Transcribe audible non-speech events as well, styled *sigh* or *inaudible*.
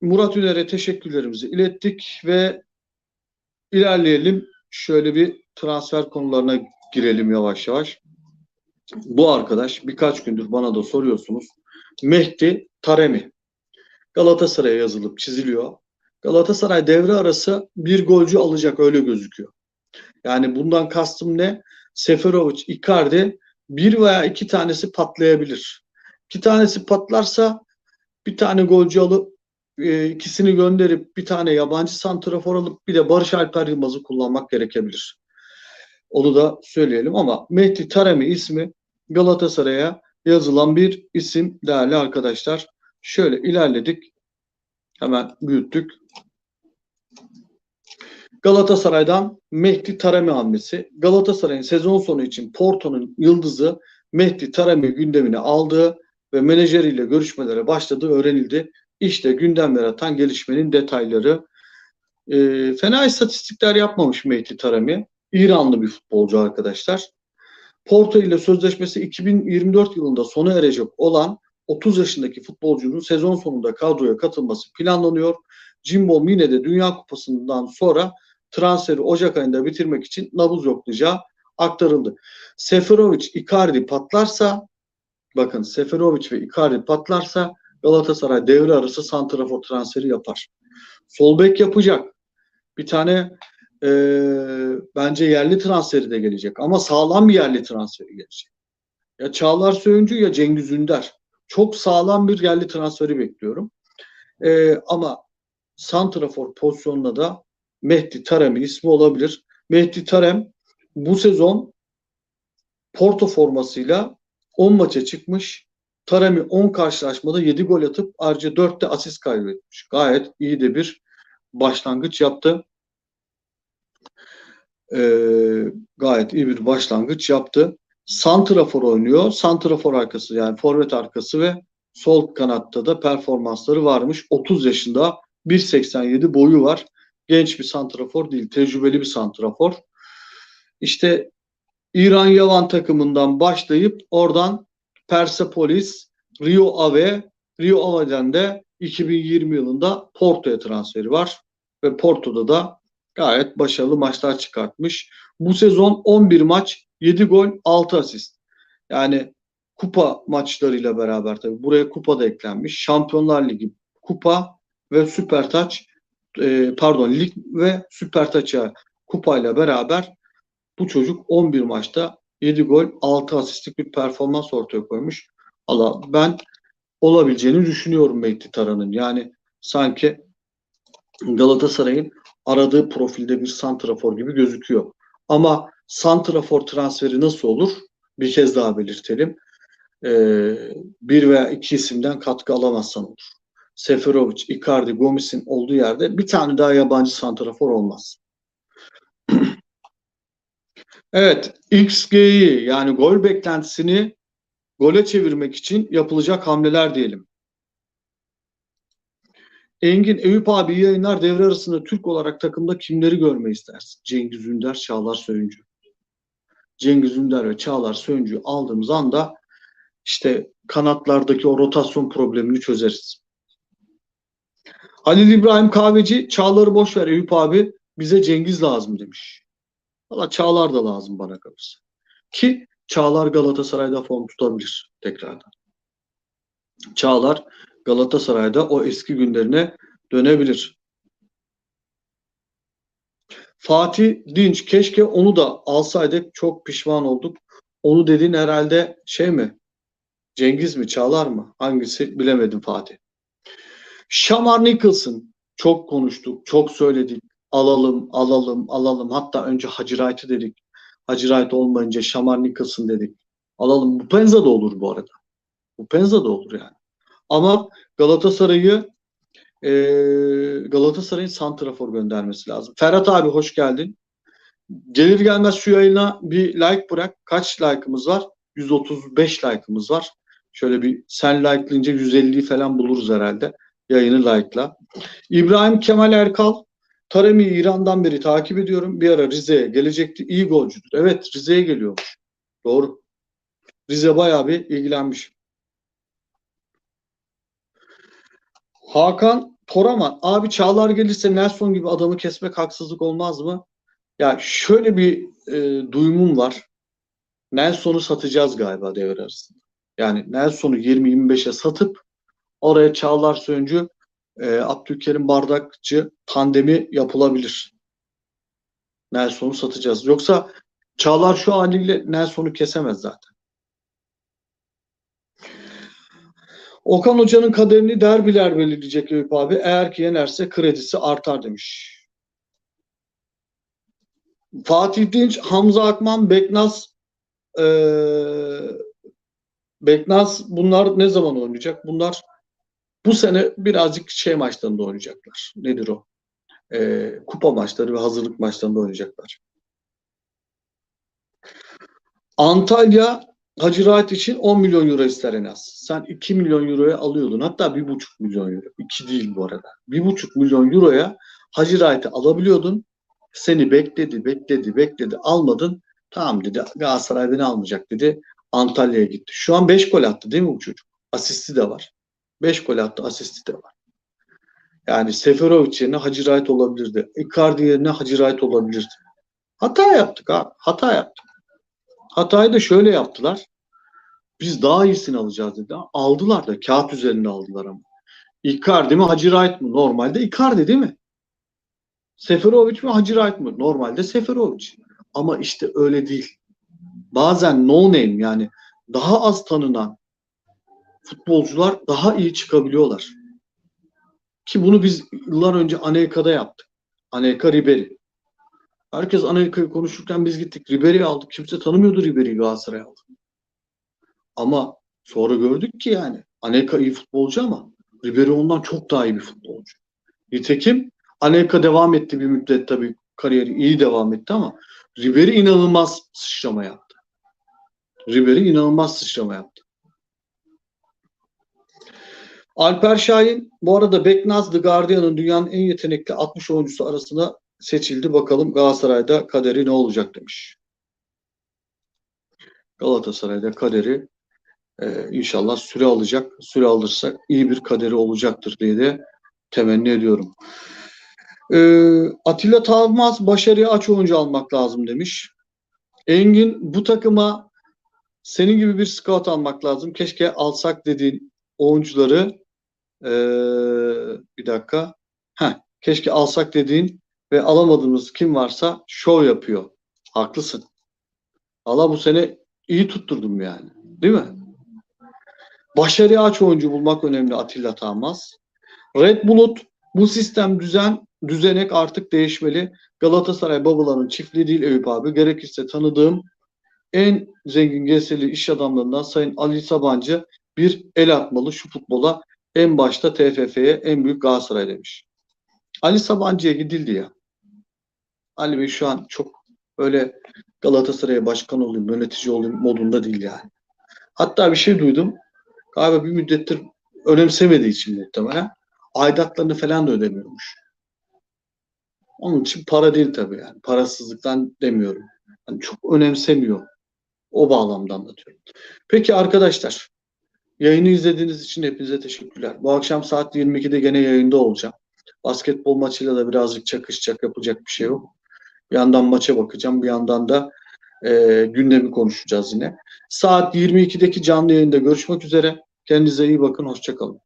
Murat Üner'e teşekkürlerimizi ilettik ve ilerleyelim. Şöyle bir transfer konularına girelim yavaş yavaş. Bu arkadaş birkaç gündür bana da soruyorsunuz. Mehdi Taremi. Galatasaray'a yazılıp çiziliyor. Galatasaray devre arası bir golcü alacak öyle gözüküyor. Yani bundan kastım ne? Seferovic, Icardi bir veya iki tanesi patlayabilir. İki tanesi patlarsa bir tane golcü alıp e, ikisini gönderip bir tane yabancı santrafor alıp bir de Barış Alper Yılmaz'ı kullanmak gerekebilir. Onu da söyleyelim ama Mehdi Taremi ismi Galatasaray'a yazılan bir isim değerli arkadaşlar. Şöyle ilerledik. Hemen büyüttük. Galatasaray'dan Mehdi Taremi hamlesi. Galatasaray'ın sezon sonu için Porto'nun yıldızı Mehdi Taremi gündemine aldığı ve menajeriyle görüşmelere başladığı öğrenildi. İşte gündem yaratan gelişmenin detayları. E, fena istatistikler yapmamış Mehdi Taremi. İranlı bir futbolcu arkadaşlar. Porto ile sözleşmesi 2024 yılında sona erecek olan 30 yaşındaki futbolcunun sezon sonunda kadroya katılması planlanıyor. Jimbo Mine de Dünya Kupası'ndan sonra transferi Ocak ayında bitirmek için nabız yoklayacağı aktarıldı. Seferovic, Icardi patlarsa bakın Seferovic ve Icardi patlarsa Galatasaray devre arası santrafor transferi yapar. Sol bek yapacak. Bir tane e, bence yerli transferi de gelecek ama sağlam bir yerli transferi gelecek. Ya Çağlar Söyüncü ya Cengiz Ünder. Çok sağlam bir yerli transferi bekliyorum. E, ama santrafor pozisyonunda da Mehdi Taremi ismi olabilir. Mehdi Tarem bu sezon Porto formasıyla 10 maça çıkmış. Taremi 10 karşılaşmada 7 gol atıp ayrıca 4'te asist kaybetmiş. Gayet iyi de bir başlangıç yaptı. Ee, gayet iyi bir başlangıç yaptı. Santrafor oynuyor. Santrafor arkası yani forvet arkası ve sol kanatta da performansları varmış. 30 yaşında 1.87 boyu var. Genç bir santrafor değil, tecrübeli bir santrafor. İşte İran Yavan takımından başlayıp oradan Persepolis, Rio Ave, Rio Ave'den de 2020 yılında Porto'ya transferi var. Ve Porto'da da gayet başarılı maçlar çıkartmış. Bu sezon 11 maç, 7 gol, 6 asist. Yani kupa maçlarıyla beraber tabii buraya kupa da eklenmiş. Şampiyonlar Ligi, kupa ve Süper Taç e, pardon lig ve Süper Taç'a kupayla beraber bu çocuk 11 maçta 7 gol 6 asistlik bir performans ortaya koymuş. Allah ben olabileceğini düşünüyorum Mehdi Taran'ın. Yani sanki Galatasaray'ın aradığı profilde bir santrafor gibi gözüküyor. Ama santrafor transferi nasıl olur? Bir kez daha belirtelim. Ee, bir veya iki isimden katkı alamazsan olur. Seferovic, Icardi, Gomis'in olduğu yerde bir tane daha yabancı santrafor olmaz. *clears throat* evet, XG'yi yani gol beklentisini gole çevirmek için yapılacak hamleler diyelim. Engin Eyüp abi yayınlar devre arasında Türk olarak takımda kimleri görmeyi istersin? Cengiz Ünder, Çağlar Söyüncü. Cengiz Ünder ve Çağlar Söyüncü aldığımız anda işte kanatlardaki o rotasyon problemini çözeriz. Halil İbrahim Kahveci Çağlar'ı boş ver Eyüp abi bize Cengiz lazım demiş. Valla Çağlar da lazım bana kalırsa. Ki Çağlar Galatasaray'da form tutabilir tekrardan. Çağlar Galatasaray'da o eski günlerine dönebilir. Fatih Dinç keşke onu da alsaydık çok pişman olduk. Onu dediğin herhalde şey mi? Cengiz mi Çağlar mı? Hangisi bilemedim Fatih. Şamar Nicholson çok konuştuk, çok söyledik. Alalım, alalım, alalım. Hatta önce Hacı Wright'ı dedik. Hacı Wright olmayınca Şamar Nicholson dedik. Alalım. Bu Penza da olur bu arada. Bu Penza da olur yani. Ama Galatasaray'ı e, Galatasaray'ın santrafor göndermesi lazım. Ferhat abi hoş geldin. Gelir gelmez şu yayına bir like bırak. Kaç like'ımız var? 135 like'ımız var. Şöyle bir sen like'layınca 150'yi falan buluruz herhalde. Yayını like'la. İbrahim Kemal Erkal Taremi İran'dan beri takip ediyorum. Bir ara Rize'ye gelecekti. İyi golcüdür. Evet Rize'ye geliyormuş. Doğru. Rize bayağı bir ilgilenmiş. Hakan Toraman. Abi Çağlar gelirse Nelson gibi adamı kesmek haksızlık olmaz mı? Ya şöyle bir e, duyumum var. Nelson'u satacağız galiba devre arasında. Yani Nelson'u 20-25'e satıp oraya Çağlar Söncü, e, Abdülkerim Bardakçı tandemi yapılabilir. Nelson'u satacağız. Yoksa Çağlar şu haliyle Nelson'u kesemez zaten. Okan Hoca'nın kaderini derbiler belirleyecek Eyüp abi. Eğer ki yenerse kredisi artar demiş. Fatih Dinç, Hamza Akman, Beknaz ee, Beknaz bunlar ne zaman oynayacak? Bunlar bu sene birazcık şey maçlarında oynayacaklar. Nedir o? Ee, kupa maçları ve hazırlık maçlarında oynayacaklar. Antalya Hacı Rahat için 10 milyon euro ister en az. Sen 2 milyon euroya alıyordun. Hatta 1,5 milyon euro. 2 değil bu arada. 1,5 milyon euroya Hacı Rahat'ı alabiliyordun. Seni bekledi, bekledi, bekledi. Almadın. Tamam dedi. Galatasaray beni almayacak dedi. Antalya'ya gitti. Şu an 5 gol attı değil mi bu çocuk? Asisti de var. 5 gol attı, asisti de var. Yani Seferovic yerine Hacı Rahat olabilirdi. Icardi yerine Hacı Rahat olabilirdi. Hata yaptık ha. Hata yaptık. Hatayı da şöyle yaptılar. Biz daha iyisini alacağız dedi. Aldılar da kağıt üzerinde aldılar ama. Icardi mi Hacı Wright mı? Normalde Icardi değil mi? Seferovic mi Hacı Wright mı? Normalde Seferovic. Ama işte öyle değil. Bazen no name yani daha az tanınan futbolcular daha iyi çıkabiliyorlar. Ki bunu biz yıllar önce Anelka'da yaptık. Anelka Ribery. Herkes Anelka'yı konuşurken biz gittik. Ribery'i aldık. Kimse tanımıyordu Ribery'i Galatasaray'a aldık. Ama sonra gördük ki yani Anelka iyi futbolcu ama Ribery ondan çok daha iyi bir futbolcu. Nitekim Anelka devam etti bir müddet tabii kariyeri iyi devam etti ama Ribery inanılmaz sıçrama yaptı. Ribery inanılmaz sıçrama yaptı. Alper Şahin bu arada Beknaz The Guardian'ın dünyanın en yetenekli 60 oyuncusu arasında seçildi. Bakalım Galatasaray'da kaderi ne olacak demiş. Galatasaray'da kaderi e, inşallah süre alacak. Süre alırsak iyi bir kaderi olacaktır diye de temenni ediyorum. E, Atilla Tavmaz başarıya aç oyuncu almak lazım demiş. Engin bu takıma senin gibi bir scout almak lazım. Keşke alsak dediğin oyuncuları e, bir dakika. Heh, keşke alsak dediğin ve alamadığımız kim varsa şov yapıyor. Haklısın. Allah bu sene iyi tutturdum yani. Değil mi? Başarıya aç oyuncu bulmak önemli Atilla Tağmaz. Red Bulut bu sistem düzen düzenek artık değişmeli. Galatasaray babaların çiftliği değil Eyüp abi. Gerekirse tanıdığım en zengin geseli iş adamlarından Sayın Ali Sabancı bir el atmalı şu futbola. En başta TFF'ye en büyük Galatasaray demiş. Ali Sabancı'ya gidildi ya. Ali Bey şu an çok öyle Galatasaray'a başkan olayım, yönetici olayım modunda değil yani. Hatta bir şey duydum. Galiba bir müddettir önemsemediği için muhtemelen aidatlarını falan da ödemiyormuş. Onun için para değil tabii yani. Parasızlıktan demiyorum. Yani çok önemsemiyor. O bağlamda anlatıyorum. Peki arkadaşlar yayını izlediğiniz için hepinize teşekkürler. Bu akşam saat 22'de gene yayında olacağım. Basketbol maçıyla da birazcık çakışacak yapacak bir şey yok. Bir yandan maça bakacağım bir yandan da e, gündemi konuşacağız yine. Saat 22'deki canlı yayında görüşmek üzere. Kendinize iyi bakın. Hoşçakalın.